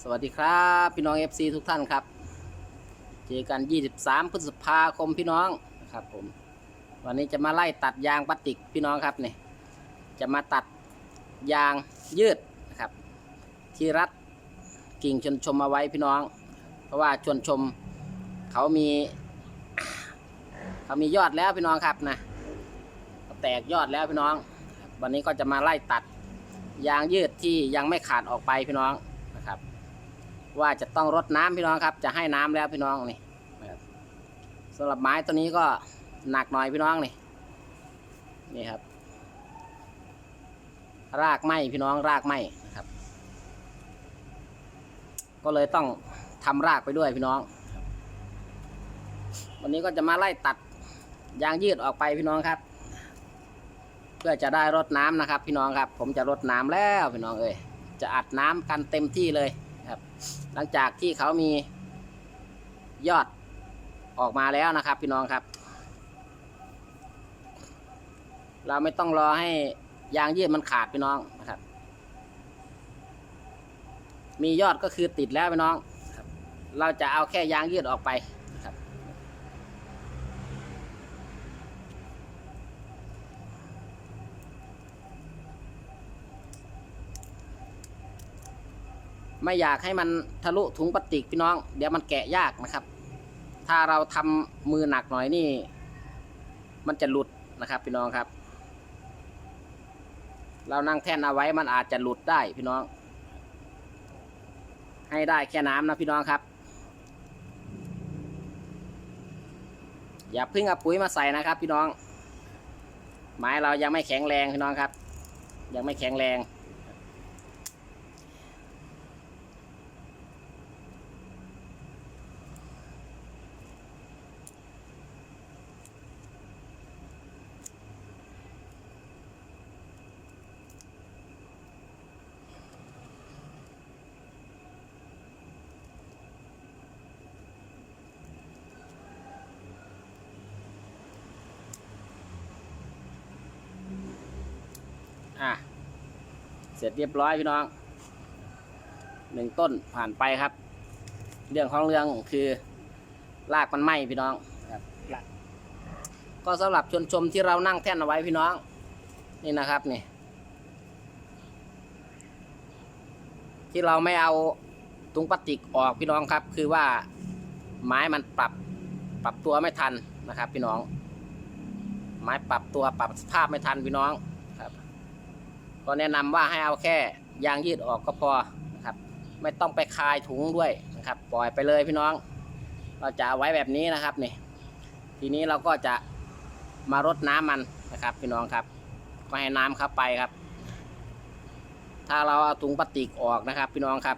สวัสดีครับพี่น้อง FC ทุกท่านครับ เจอกัน 23 พฤษภาคมพี่น้องนะครับผม วันนี้จะมาไล่ตัดยางพลาสติกพี่น้องครับเนี่ยจะมาตัดยางยืดนะครับ ที่รัดกิ่งชนชมเอาไว้พี่น้อง เพราะว่าชนชมเขามีเขามียอดแล้วพี่น้องครับนะแตกยอดแล้วพี่น้อง วันนี้ก็จะมาไล่ตัดยางยืดที่ยังไม่ขาดออกไปพี่น้อง ว่าจะต้องรดน้ำพี่น้องครับ จะให้น้ำแล้วพี่น้องนี่นะครับสำหรับไม้ตัวนี้ก็หนักหน่อยพี่น้องนี่นี่ครับ รากไหมพี่น้องรากไหมนะครับ ก็เลยต้องทำรากไปด้วยพี่น้อง วันนี้ก็จะมาไล่ตัดยางยืดออกไปพี่น้องครับ เพื่อจะได้รดน้ำนะครับ พี่น้องครับ ผมจะรดน้ำแล้วพี่น้องเอ้ยจะอัดน้ำกันเต็มที่เลย ครับ หลังจากที่เขามียอดออกมาแล้วนะครับ พี่น้องครับ เราไม่ต้องรอให้ยางยืดมันขาดพี่น้องนะครับ มียอดก็คือติดแล้วพี่น้องเราจะเอาแค่ยางยืดออกไปนะครับ ไม่อยากให้มันทะลุถุงพลาสติกพี่น้อง เดี๋ยวมันแกะยากนะครับ ถ้าเราทำมือหนักหน่อยนี่ มันจะหลุดนะครับ พี่น้องครับ เรานั่งแท่นเอาไว้มันอาจจะหลุดได้พี่น้อง ให้ได้แค่น้ำนะพี่น้องครับ อย่าเพิ่งเอาปุ๋ยมาใส่นะครับ พี่น้องไม้เรายังไม่แข็งแรงพี่น้องครับ ยังไม่แข็งแรง ร็จเรียบร้อยพี่น้องหนึ่งต้นผ่านไปครับ เรื่องของเรื่องคือรากมันไหมพี่น้องครับก็สำหรับชนชมที่เรานั่งแท่นเอาไว้พี่น้อง นี่นะครับนี่ ที่เราไม่เอาตุงพลาสติกออกพี่น้องครับ คือว่าไม้มันปรับปรับตัวไม่ทันนะครับ พี่น้อง ไม้ปรับตัวปรับสภาพไม่ทันพี่น้อง ก็แนะนำว่าให้เอาแค่ยางยืดออกก็พอนะครับไม่ต้องไปคายถุงด้วยนะครับ ปล่อยไปเลยพี่น้อง เราจะเอาไว้แบบนี้นะครับนี่ทีนี้เราก็จะมารดน้ำมันนะครับ พี่น้องครับ ก็ให้น้ำเข้าไปครับ ถ้าเราเอาถุงพลาสติกออกนะครับ พี่น้องครับ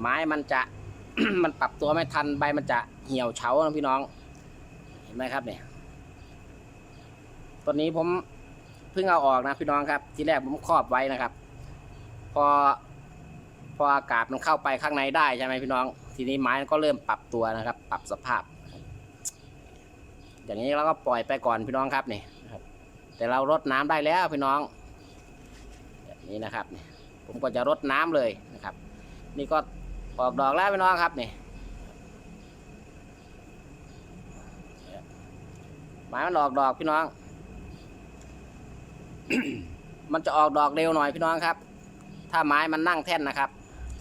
ไม้มันจะมันปรับตัวไม่ทันใบมันจะเหี่ยวเฉานะพี่น้อง เห็นไหมครับเนี่ยต้นนี้ผม เพิ่งเอาออกนะพี่น้องครับ ทีแรกผมครอบไว้นะครับ พอ พออากาศมันเข้าไปข้างในได้ใช่ไหมพี่น้อง ทีนี้ไม้ก็เริ่มปรับตัวนะครับ ปรับสภาพ อย่างนี้เราก็ปล่อยไปก่อนพี่น้องครับนี่ครับ แต่เรารดน้ำได้แล้วพี่น้องแบบนี้นะครับนี่ผมก็จะรดน้ำเลยนะครับ นี่ก็ออกดอกแล้วพี่น้องครับนี่ไม้มันออกดอกพี่น้อง มันจะออกดอกเร็วหน่อยพี่น้องครับ ถ้าไม้มันนั่งแท่นนะครับ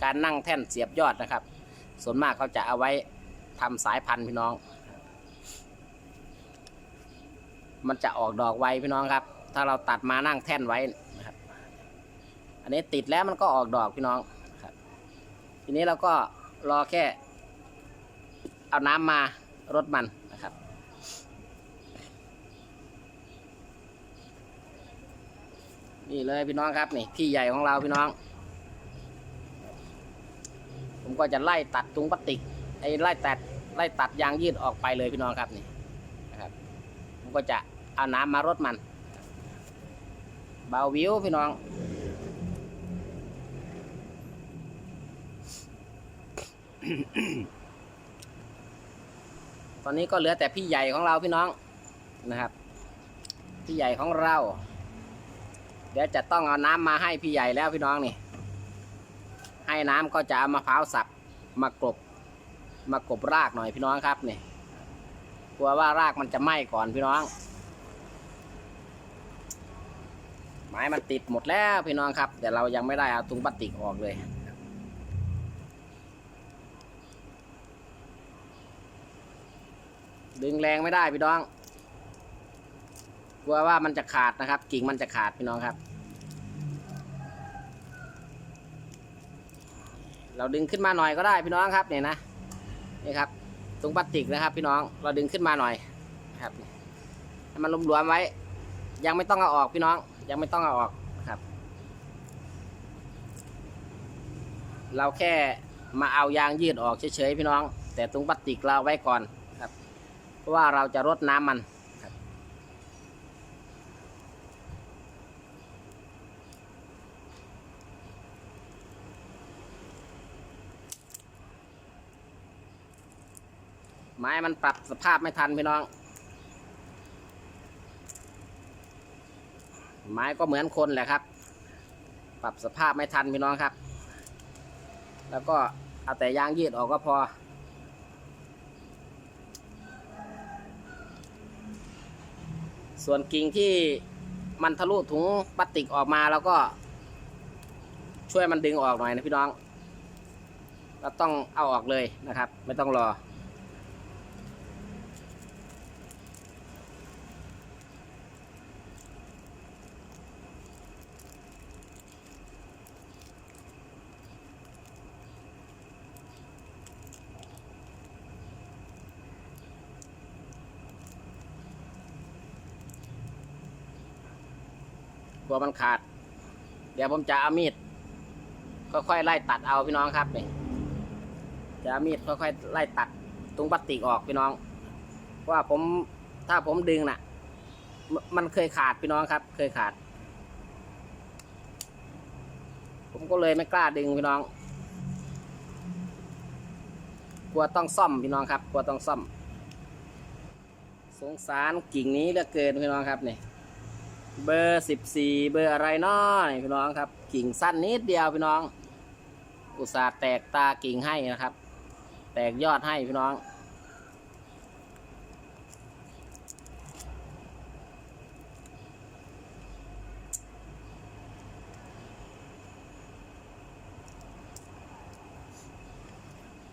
การนั่งแท่นเสียบยอดนะครับ ส่วนมากเขาจะเอาไว้ทำสายพันธุ์พี่น้อง มันจะออกดอกไวพี่น้องครับ ถ้าเราตัดมานั่งแท่นไว้นะครับ อันนี้ติดแล้วมันก็ออกดอกพี่น้องครับ ทีนี้เราก็รอแค่ เอาน้ำมารดมัน นี่เลยพี่น้องครับนี่พี่ใหญ่ของเราพี่น้อง ผมก็จะไล่ตัดตุงพลาสติกไอ้ไล่ตัดไล่ตัดยางยืดออกไปเลยพี่น้องครับนี่นะครับ ผมก็จะเอาน้ำมารดมันเบาวิวพี่น้องตอนนี้ก็เหลือแต่พี่ใหญ่ของเราพี่น้องนะครับ พี่ใหญ่ของเรา เดี๋ยวจะต้องเอาน้ำมาให้พี่ใหญ่แล้วพี่น้องนี่ ให้น้ำก็จะเอามะพร้าวสับมากรบมากรบรากหน่อยพี่น้องครับนี่กลัวว่ารากมันจะไหม้ก่อนพี่น้อง ไม้มันติดหมดแล้วพี่น้องครับ แต่เรายังไม่ได้เอาถุงพลาสติกออกเลยดึงแรงไม่ได้พี่น้อง กลัวว่ามันจะขาดนะครับ กิ่งมันจะขาดพี่น้องครับ เราดึงขึ้นมาหน่อยก็ได้พี่น้องครับเนี่ยนะนี่ครับถุงพลาสติกนะครับ พี่น้องเราดึงขึ้นมาหน่อยครับให้มันรวมๆไว้ ยังไม่ต้องเอาออกพี่น้อง ยังไม่ต้องเอาออกครับ เราแค่มาเอายางยืดออกเฉยๆพี่น้อง แต่ถุงพลาสติกเราไว้ก่อนครับ เพราะว่าเราจะรดน้ำมัน ไม้มันปรับสภาพไม่ทันพี่น้อง ไม้ก็เหมือนคนแหละครับ ปรับสภาพไม่ทันพี่น้องครับ แล้วก็เอาแต่ยางยืดออกก็พอ ส่วนกิ่งที่มันทะลุถุงพลาสติกออกมาแล้วก็ช่วยมันดึงออกหน่อยนะพี่น้อง เราต้องเอาออกเลยนะครับ ไม่ต้องรอ กลัวมันขาด เดี๋ยวผมจะเอามีด ค่อยๆไล่ตัดเอาพี่น้องครับนี่จะเอามีดค่อยๆไล่ตัดตรงพลาสติกออกพี่น้องว่าผมถ้าผมดึงน่ะ มันเคยขาดพี่น้องครับ เคยขาด ผมก็เลยไม่กล้าดึงพี่น้อง กลัวต้องซ่อมพี่น้องครับ กลัวต้องซ่อม สงสารกิ่งนี้เหลือเกินพี่น้องครับเนี่ย เบอร์สิบสี่เบอร์อะไรน้อยพี่น้องครับ กิ่งสั้นนิดเดียวพี่น้อง อุตส่าห์แตกตากิ่งให้นะครับ แตกยอดให้พี่น้อง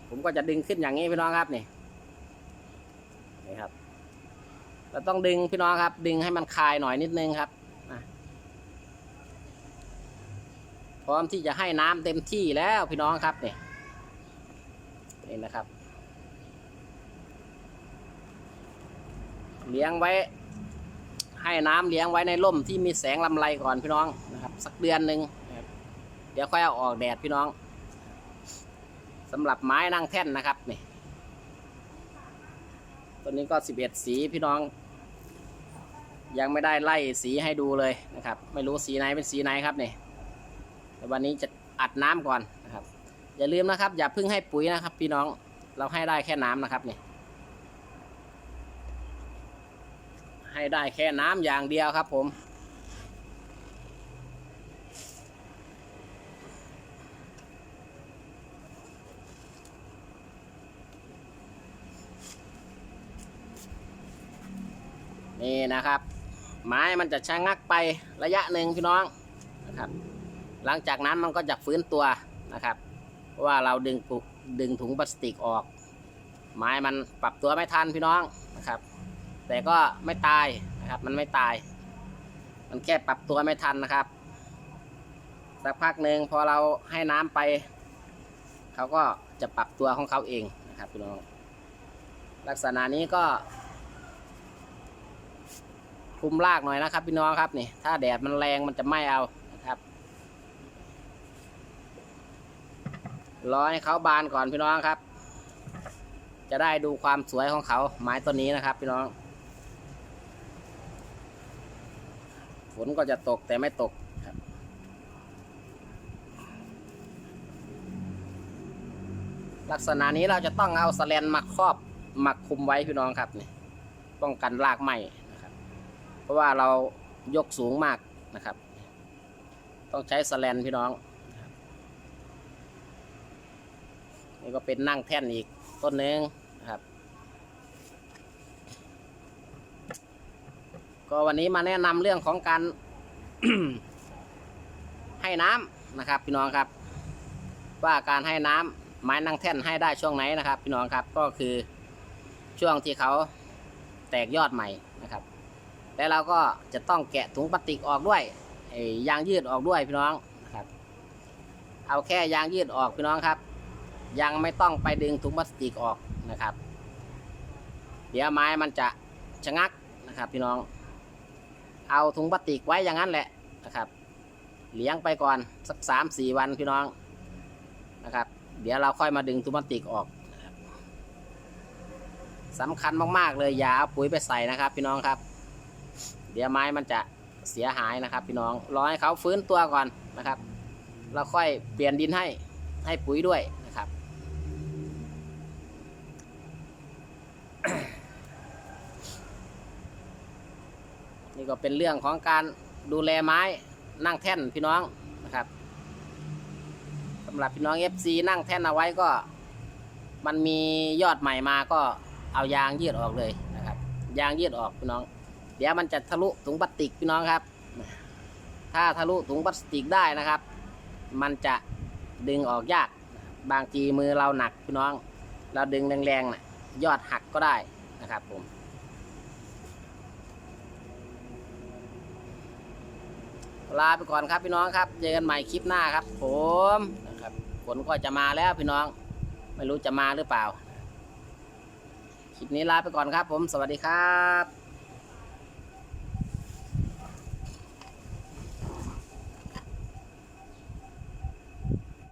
ผมก็จะดึงขึ้นอย่างนี้พี่น้องครับนี่นี่ครับ เราต้องดึงพี่น้องครับ ดึงให้มันคลายหน่อยนิดนึงครับอะพร้อมที่จะให้น้ำเต็มที่แล้วพี่น้องครับนี่นี่นะครับ เลี้ยงไว้ ให้น้ำเลี้ยงไว้ในร่มที่มีแสงลำไรก่อนพี่น้องนะครับ สักเดือนหนึ่งเดี๋ยวค่อยเอาออกแดดพี่น้องสำหรับไม้นั่งแท่นนะครับนี่ตัวนี้ก็สิบเอ็ดสีพี่น้อง ยังไม่ได้ไล่สีให้ดูเลยนะครับ ไม่รู้สีไหนเป็นสีไหนครับเนี่ยแต่วันนี้จะอัดน้ำก่อนนะครับ อย่าลืมนะครับ อย่าเพิ่งให้ปุ๋ยนะครับ พี่น้องเราให้ได้แค่น้ำนะครับเนี่ยให้ได้แค่น้ำอย่างเดียวครับผมนี่นะครับ ไม้มันจะชะงักไประยะหนึ่งพี่น้องนะครับ หลังจากนั้นมันก็จะฟื้นตัวนะครับเพราะว่าเราดึงปุดึงถุงพลาสติกออก ไม้มันปรับตัวไม่ทันพี่น้องนะครับ แต่ก็ไม่ตายนะครับ มันไม่ตาย มันแค่ปรับตัวไม่ทันนะครับสักพักหนึ่งพอเราให้น้ำไป เขาก็จะปรับตัวของเขาเองนะครับพี่น้อง ลักษณะนี้ก็ คลุมรากหน่อยนะครับ พี่น้องครับนี่ ถ้าแดดมันแรงมันจะไหม้เอานะครับรอให้เขาบานก่อนพี่น้องครับ จะได้ดูความสวยของเขาไม้ต้นนี้นะครับ พี่น้องฝนก็จะตกแต่ไม่ตกครับ ลักษณะนี้เราจะต้องเอาสแลนมาครอบมาคุมไว้พี่น้องครับนี่ป้องกันรากไหม้ ราะว่าเรายกสูงมากนะครับ ต้องใช้สแลนพี่น้อง นี่ก็เป็นนั่งแท่นอีกต้นหนึ่งนะครับ ก็วันนี้มาแนะนำเรื่องของการให้น้ำนะครับ พี่น้องครับ ว่าการให้น้ำไม้นั่งแท่นให้ได้ช่วงไหนนะครับ พี่น้องครับก็คือช่วงที่เขาแตกยอดใหม่ แล้วเราก็จะต้องแกะถุงพลาสติกออกด้วยไอ้ยางยืดออกด้วยพี่น้องนะครับ เอาแค่ยางยืดออกพี่น้องครับ ยังไม่ต้องไปดึงถุงพลาสติกออกนะครับ เดี๋ยวไม้มันจะชะงักนะครับ พี่น้อง เอาถุงพลาสติกไว้อย่างนั้นแหละนะครับ เลี้ยงไปก่อนสักสามสี่วันพี่น้องนะครับ เดี๋ยวเราค่อยมาดึงถุงพลาสติกออกนะครับสำคัญมาก ๆ เลยอย่าเอาปุ๋ยไปใส่นะครับ พี่น้องครับ เดี๋ยวไม้มันจะเสียหายนะครับพี่น้องรอให้เขาฟื้นตัวก่อนนะครับเราค่อยเปลี่ยนดินให้ให้ปุ๋ยด้วยนะครับ นี่ก็เป็นเรื่องของการดูแลไม้นั่งแท่นพี่น้องนะครับสำหรับพี่น้อง FC นั่งแท่นเอาไว้ก็ มันมียอดใหม่มาก็เอายางยืดออกเลยนะครับ ยางยืดออกพี่น้อง ดี๋ยวมันจะทะลุถุงพลาสติกพี่น้องครับ ถ้าทะลุถุงพลาสติกได้นะครับ มันจะดึงออกยาก บางทีมือเราหนักพี่น้อง เราดึงแรงๆนะยอดหักก็ได้นะครับผมลาไปก่อนครับพี่น้องครับ เจอกันใหม่คลิปหน้าครับ ผมนะครับฝนก็จะมาแล้วพี่น้อง ไม่รู้จะมาหรือเปล่า คลิปนี้ลาไปก่อนครับผม สวัสดีครับ